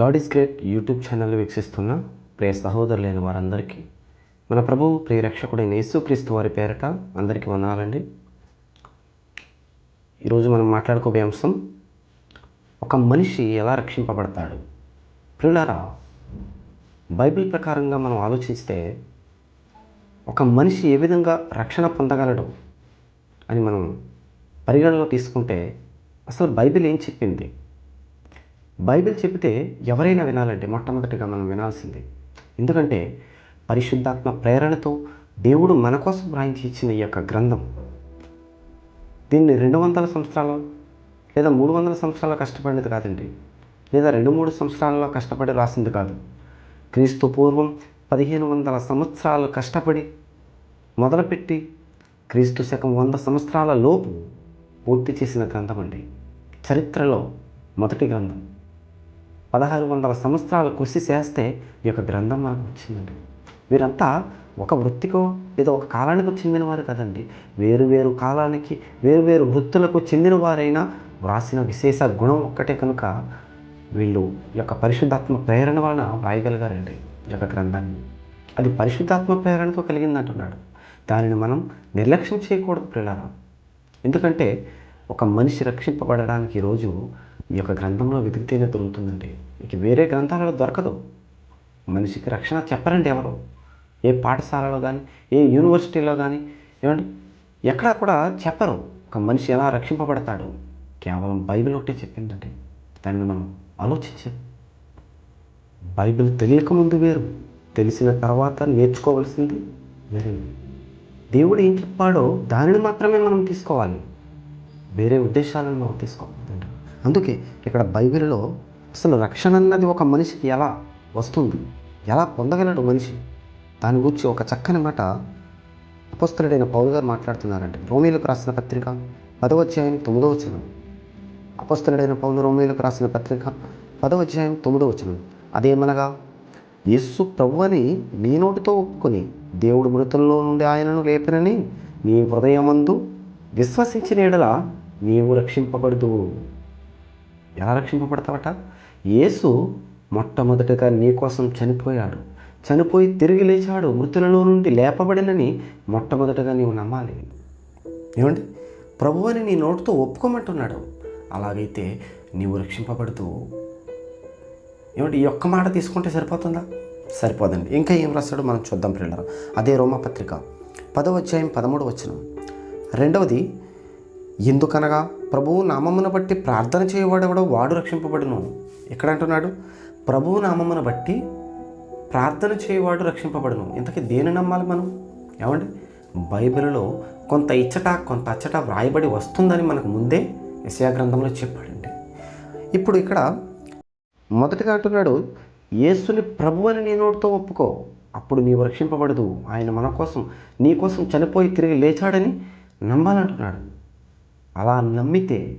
God is great YouTube channel వీక్షిస్తున్న ప్రియ సహోదరులైన వారందరికీ మన ప్రభువు ప్రియరక్షకుడైన యేసుక్రీస్తు వారి పేరట అందరికీ వందాలండి ఈరోజు మనం మాట్లాడుకోబోయే అంశం ఒక మనిషి ఎలా రక్షింపబడతాడు? ప్రియులారా బైబిల్ ప్రకారంగా మనం ఆలోచిస్తే ఒక మనిషి ఏ విధంగా రక్షణ పొందగలడు అని మనం పరిగణలో తీసుకుంటే అసలు బైబిల్ ఏం చెప్పింది? బైబిల్ చెబితే ఎవరైనా వినాలంటే మొట్టమొదటిగా మనం వినాల్సింది. ఎందుకంటే పరిశుద్ధాత్మ ప్రేరణతో దేవుడు మన కోసం వ్రాయించి ఇచ్చిన ఈ యొక్క గ్రంథం. దీన్ని రెండు వందల సంవత్సరాలు లేదా మూడు వందల సంవత్సరాలు కష్టపడినది కాదండి. లేదా రెండు మూడు సంవత్సరాలలో కష్టపడి రాసింది కాదు. క్రీస్తు పూర్వం పదిహేను వందల సంవత్సరాలు కష్టపడి మొదలుపెట్టి క్రీస్తు శకం వంద సంవత్సరాల లోపు పూర్తి చేసిన గ్రంథం అండి చరిత్రలో మొదటి గ్రంథం. పదహారు వందల సంవత్సరాలు కృషి చేస్తే ఈ యొక్క గ్రంథం మనకు వచ్చిందండి. వీరంతా ఒక వృత్తికో లేదా ఒక కాలానికి చెందిన వారు కదండి. వేరు వేరు కాలానికి వేరు వేరు వృత్తులకు చెందిన వారైనా వ్రాసిన విశేష గుణం ఒక్కటే కనుక వీళ్ళు ఈ యొక్క పరిశుద్ధాత్మ ప్రేరణ వలన వ్రాయగలిగారండి ఈ యొక్క గ్రంథాన్ని. అది పరిశుద్ధాత్మ ప్రేరణతో కలిగిందంటున్నాడు. దానిని మనం నిర్లక్ష్యం చేయకూడదు పిల్లరా ఎందుకంటే ఒక మనిషి రక్షింపబడడానికి ఈరోజు ఈ యొక్క గ్రంథంలో వెతికితేనే దొరుకుతుందండి ఇక వేరే గ్రంథాలలో దొరకదు. మనిషికి రక్షణ చెప్పరండి ఎవరు. ఏ పాఠశాలలో కానీ ఏ యూనివర్సిటీలో కానీ ఏమండి? ఎక్కడా కూడా చెప్పరు. ఒక మనిషి ఎలా రక్షింపబడతాడు? కేవలం బైబిల్ ఒకటే చెప్పిందండి. దాన్ని మనం ఆలోచించాం. బైబిల్ తెలియకముందు వేరు. తెలిసిన తర్వాత నేర్చుకోవాల్సింది వేరే. దేవుడు ఏం చెప్పాడో దానిని మాత్రమే మనం తీసుకోవాలి. వేరే ఉద్దేశాలను మనం తీసుకోవాలి. అందుకే ఇక్కడ బైబిల్లో అసలు రక్షణ అన్నది ఒక మనిషికి ఎలా వస్తుంది? ఎలా పొందగలడు మనిషి? దాని గురించి ఒక చక్కని మాట అపస్తుడైన పౌలు గారు మాట్లాడుతున్నారంటే రోమిలకు రాసిన పత్రిక పదవ అధ్యాయం తొమ్మిదో వచ్చిన అపస్తుడైన పౌలు రోమిలకు రాసిన పత్రిక పదవ అధ్యాయం తొమ్మిదో వచ్చిన అదేమనగా యస్సు ప్రభు అని నీ నోటితో ఒప్పుకొని దేవుడు మృతుల్లో నుండి ఆయనను లేపినని నీ హృదయమందు విశ్వసించిన ఎడల నీవు రక్షింపబడదు ఎలా రక్షింపబడతావట? యేసు మొట్టమొదటగా నీ కోసం చనిపోయాడు. చనిపోయి తిరిగి లేచాడు. మృతులలో నుండి లేపబడినని మొట్టమొదటగా నీవు నమ్మాలి. ఏమండి? ప్రభు అని నీ నోటితో ఒప్పుకోమంటున్నాడు. అలాగైతే నీవు రక్షింపబడుతూ ఏమంటే ఈ ఒక్క మాట తీసుకుంటే సరిపోతుందా? సరిపోదండి. ఇంకా ఏం రాస్తాడో మనం చూద్దాం పిల్లలు అదే రోమపత్రిక. పదవ అధ్యాయం పదమూడు వచ్చిన రెండవది ఎందుకనగా ప్రభువు నామమును బట్టి ప్రార్థన చేయవాడెవడో వాడు రక్షింపబడును. ఎక్కడ అంటున్నాడు ప్రభువు నామమును బట్టి ప్రార్థన చేయవాడు రక్షింపబడును. ఇంతకీ దేని నమ్మాలి మనం? ఏమండి? బైబిల్లో కొంత ఇచ్చట కొంత అచ్చట వ్రాయబడి వస్తుందని మనకు ముందే యశయా గ్రంథంలో చెప్పాడండి ఇప్పుడు ఇక్కడ మొదటిగా అంటున్నాడు యేసుని ప్రభు అని నీ నోటితో ఒప్పుకో అప్పుడు నీవు రక్షింపబడదు. ఆయన మన కోసం నీ కోసం చనిపోయి తిరిగి లేచాడని నమ్మాలంటున్నాడు. అలా నమ్మితే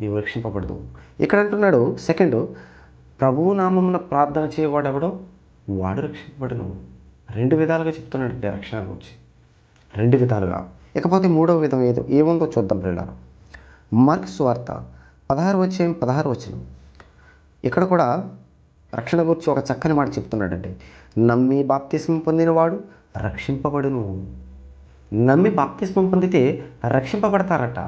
నీవు రక్షింపబడదు. ఇక్కడ అంటున్నాడు సెకండ్ ప్రభువు నామమున ప్రార్థన చేయవాడెవడో? వాడు రక్షింపబడను. రెండు విధాలుగా చెప్తున్నాడు అంటే రక్షణ గురించి. రెండు విధాలుగా. ఇకపోతే మూడవ విధం ఏదో ఏముందో చూద్దాం పిల్లలు మార్క్స్ వార్త పదహారు వచ్చేయం పదహారు వచ్చినాం ఇక్కడ కూడా రక్షణ గురించి ఒక చక్కని మాట చెప్తున్నాడంటే నమ్మి బాప్తిసం పొందినవాడు రక్షింపబడును. నమ్మి బాప్తిస్మం పొందితే రక్షింపబడతారట.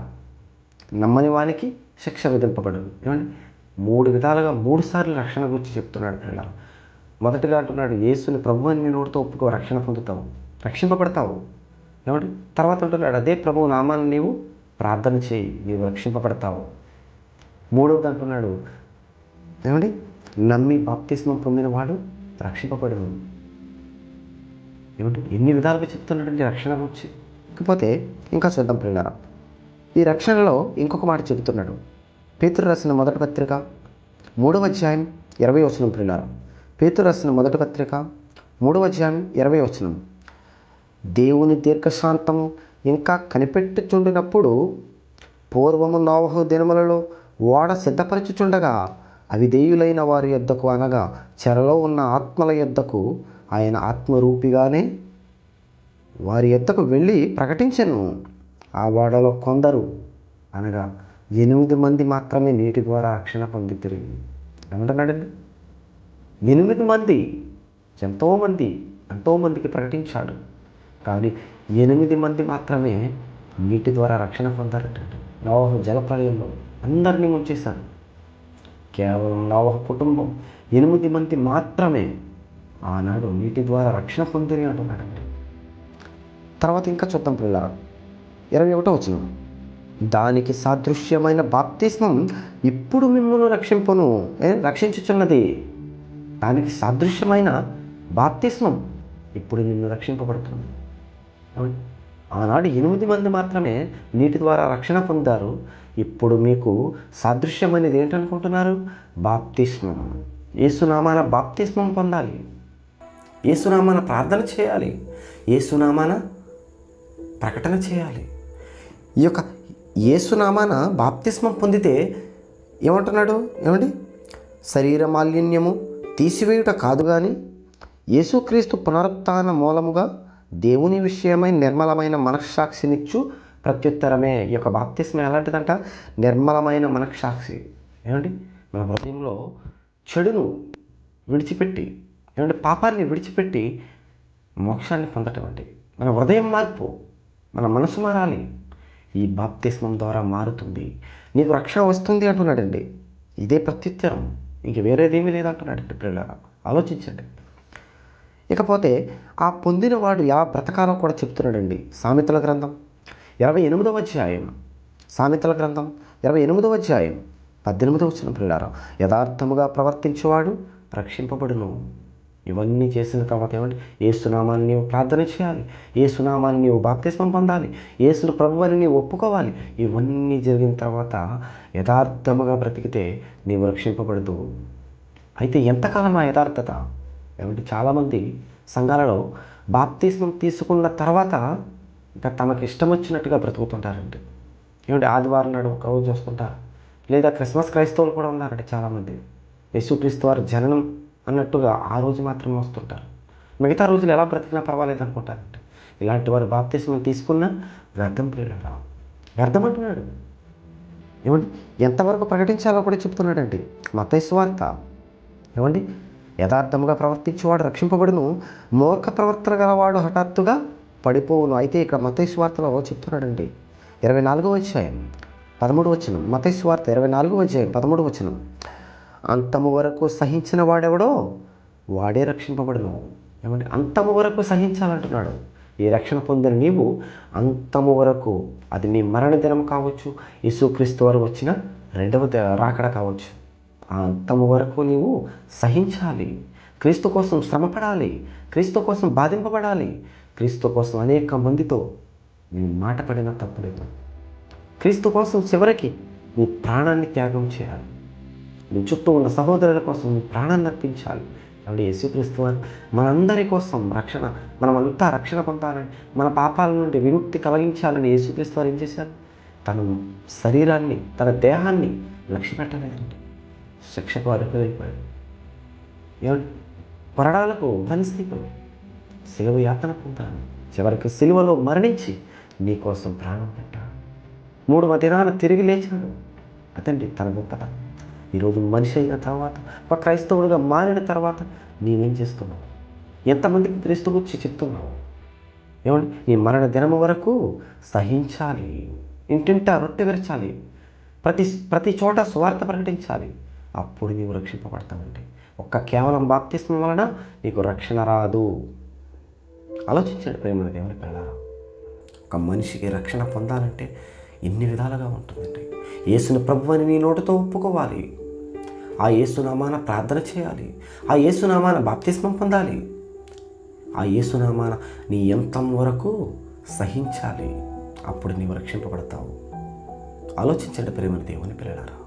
నమ్మని వానికి శిక్ష విధింపబడదు. ఏమంటే మూడు విధాలుగా మూడు సార్లు రక్షణ గురించి చెప్తున్నాడు ఇక్కడ మొదటిగా అంటున్నాడు యేసుని ప్రభు అని నీ నోటితో ఒప్పుకో రక్షణ పొందుతావు. రక్షింపబడతావు. ఏమండి? తర్వాత అంటున్నాడు అదే ప్రభు నామాన్ని నీవు ప్రార్థన చేయి నీవు రక్షింపబడతావు. మూడవది అంటున్నాడు ఏమండి? నమ్మి బాప్తిస్మం పొందిన వాడు రక్షింపబడదు ఏమంటే ఎన్ని విధాలుగా చెప్తున్నటువంటి రక్షణ గురించి? ఇకపోతే ఇంకా చూద్దాం ప్రియులార ఈ రక్షణలో ఇంకొక మాట చెబుతున్నాడు. పేతురు రాసిన మొదటి పత్రిక మూడవ అధ్యాయం ఇరవై వచనం ప్రియులార పేతురు రాసిన మొదటి పత్రిక మూడవ అధ్యాయం ఇరవై వచనం. దేవుని దీర్ఘశాంతం ఇంకా కనిపెట్టుచుండినప్పుడు పూర్వము నోవహు దినములలో ఓడ సిద్ధపరచుచుండగా అవిధేయులైన వారి యొద్దకు అనగా చెరలో ఉన్న ఆత్మల యొద్దకు ఆయన ఆత్మరూపిగానే వారి ఎద్దకు వెళ్ళి ప్రకటించను. ఆ ఓడలో కొందరు అనగా ఎనిమిది మంది మాత్రమే నీటి ద్వారా రక్షణ పొంది తిరిగి ఏమంటున్నాడండి? ఎనిమిది మంది ఎంతోమంది ఎంతోమందికి ప్రకటించాడు. కానీ ఎనిమిది మంది మాత్రమే నీటి ద్వారా రక్షణ పొందారట నోవహ జలప్రలయంలో అందరినీ ముంచేశారు కేవలం నోవహ కుటుంబం ఎనిమిది మంది మాత్రమే ఆనాడు నీటి ద్వారా రక్షణ పొందిరి అంటున్నాడండి తర్వాత ఇంకా చూద్దాం పిల్ల. ఇరవై ఒకటో వచ్చిన దానికి సాదృశ్యమైన బాప్తిస్మం ఇప్పుడు మిమ్మల్ని రక్షింపను. రక్షించుచున్నది. దానికి సాదృశ్యమైన బాప్తిస్మం ఇప్పుడు నిన్ను రక్షింపబడుతుంది. అవును. ఆనాడు ఎనిమిది మంది మాత్రమే నీటి ద్వారా రక్షణ పొందారు. ఇప్పుడు మీకు సాదృశ్యమైనది ఏంటనుకుంటున్నారు? బాప్తిస్మం. ఏసునామాన బాప్తిస్మం పొందాలి. ఏసునామాన ప్రార్థన చేయాలి. ఏసునామాన ప్రకటన చేయాలి. ఈ యొక్క ఏసునామాన బాప్తిస్మం పొందితే ఏమంటున్నాడు? ఏమండి? శరీర మాలిన్యము తీసివేయుట కాదు కానీ యేసుక్రీస్తు పునరుత్న మూలముగా దేవుని విషయమై నిర్మలమైన మనస్సాక్షినిచ్చు ప్రత్యుత్తరమే. ఈ యొక్క బాప్తిస్మం ఎలాంటిదంట? నిర్మలమైన మనస్సాక్షి. ఏమండి? మన హృదయంలో చెడును విడిచిపెట్టి ఏమంటే పాపాన్ని విడిచిపెట్టి మోక్షాన్ని పొందటం అంటే మన హృదయం మార్పు మన మనసు మారాలి. ఈ బాప్తిస్మం ద్వారా మారుతుంది. నీకు రక్షణ వస్తుంది అంటున్నాడండి. ఇదే ప్రత్యుత్తరం. ఇంక వేరేదేమీ లేదంటున్నాడండి పిల్లల ఆలోచించండి. ఇకపోతే ఆ పొందినవాడు ఎలా బ్రతకాలో కూడా చెప్తున్నాడండి సామెతల గ్రంథం. ఇరవై ఎనిమిదవ అధ్యాయం. సామెతల గ్రంథం ఇరవై ఎనిమిదవ అధ్యాయం. పద్దెనిమిదవ వచ్చిన పిల్లారా యథార్థముగా ప్రవర్తించేవాడు రక్షింపబడును. ఇవన్నీ చేసిన తర్వాత ఏమంటే ఏసునామాన్ని నీవు ప్రార్థన చేయాలి. ఏసునామాన్ని నీవు బాప్తిస్మం పొందాలి. ఏసును ప్రభువని నీవు ఒప్పుకోవాలి. ఇవన్నీ జరిగిన తర్వాత యథార్థముగా బ్రతికితే నీవు రక్షింపబడదు. అయితే ఎంతకాలం ఆ యథార్థత? ఏమంటే చాలామంది సంఘాలలో బాప్తిస్మం తీసుకున్న తర్వాత ఇంకా తమకు ఇష్టం వచ్చినట్టుగా బ్రతుకుతుంటారండి. ఏమంటే ఆదివారం నాడు ఒక రోజు వస్తుంటారు. లేదా క్రిస్మస్ క్రైస్తవులు కూడా ఉన్నారండి చాలామంది. యేసుక్రీస్తు వారి జననం అన్నట్టుగా ఆ రోజు మాత్రమే వస్తుంటారు. మిగతా రోజులు ఎలా బ్రతికినా పర్వాలేదు అనుకుంటారండి ఇలాంటి వారు బాప్తీసం తీసుకున్నా వ్యర్థం ప్రియులరా వ్యర్థం అంటున్నాడు. ఏమండి? ఎంతవరకు ప్రకటించాలో కూడా చెప్తున్నాడండి. మతైస్వార్త ఏమండి? యథార్థముగా ప్రవర్తించేవాడు రక్షింపబడును. మూర్ఖ ప్రవర్తన గలవాడు హఠాత్తుగా పడిపోవును. అయితే ఇక్కడ మతైస్వార్తలో చెప్తున్నాడండి. ఇరవై నాలుగో అధ్యాయం పదమూడు వచ్చిన మతైస్వార్త ఇరవై నాలుగో అధ్యాయం పదమూడు వచ్చిన అంతము వరకు సహించిన వాడెవడో? వాడే రక్షింపబడను. ఏమంటే అంతము వరకు సహించాలంటున్నాడు. ఈ రక్షణ పొందిన నీవు అంతము వరకు అది నీ మరణ దినం కావచ్చు యేసుక్రీస్తు వారు వచ్చిన రెండవ ద- రాకడ కావచ్చు. అంతము వరకు నీవు సహించాలి. క్రీస్తు కోసం శ్రమపడాలి. క్రీస్తు కోసం బాధింపబడాలి. క్రీస్తు కోసం అనేక మందితో నీ మాట పడినా తప్పలేదు. క్రీస్తు కోసం చివరికి నీ ప్రాణాన్ని త్యాగం చేయాలి. నీ చుట్టూ ఉన్న సహోదరుల కోసం నీ ప్రాణాన్ని అర్పించాలి. కాబట్టి యేసుక్రీస్తు వారు మనందరి కోసం రక్షణ మనమంతా రక్షణ పొందాలని మన పాపాల నుండి విముక్తి కలిగించాలని యేసుక్రీస్తు వారు ఏం చేశారు? తన శరీరాన్ని తన దేహాన్ని లక్ష్య పెట్టలేదండి. శిక్షకు అర్హులైపోయాడు. ఏమండి పొరడాలకు బలిస్తీపులు సిలువ యాతన పొందాను చివరికి సిలువలో మరణించి నీ కోసం ప్రాణం పెట్టాడు మూడవ దినాన తిరిగి లేచాడు. అతండి తన గొప్పతనం. ఈరోజు మనిషి అయిన తర్వాత ఒక క్రైస్తవుడిగా మారిన తర్వాత నీవేం చేస్తున్నావు? ఎంతమందికి క్రీస్తు గురించి చెప్తున్నావు? ఏమండి నీ మరణ దినము వరకు సహించాలి. ఇంటింటా రొట్టె విరచాలి. ప్రతి ప్రతి చోట స్వార్థ ప్రకటించాలి. అప్పుడు నీవు రక్షింపబడతావండి. ఒక్క కేవలం బాప్తిస్మం వలన నీకు రక్షణ రాదు. ఆలోచించండి ప్రేమ దేవుని పిల్లరా ఒక మనిషికి రక్షణ పొందాలంటే ఎన్ని విధాలుగా ఉంటుందండి. యేసుని ప్రభు అని నీ నోటితో ఒప్పుకోవాలి. ఆ యేసునామాన ప్రార్థన చేయాలి. ఆ యేసునామాన బాప్తిస్మం పొందాలి. ఆ యేసునామాన నీ ఎంతం వరకు సహించాలి. అప్పుడు నీవు రక్షింపబడతావు. ఆలోచించండి ప్రేమని దేవుని పిల్లలారా.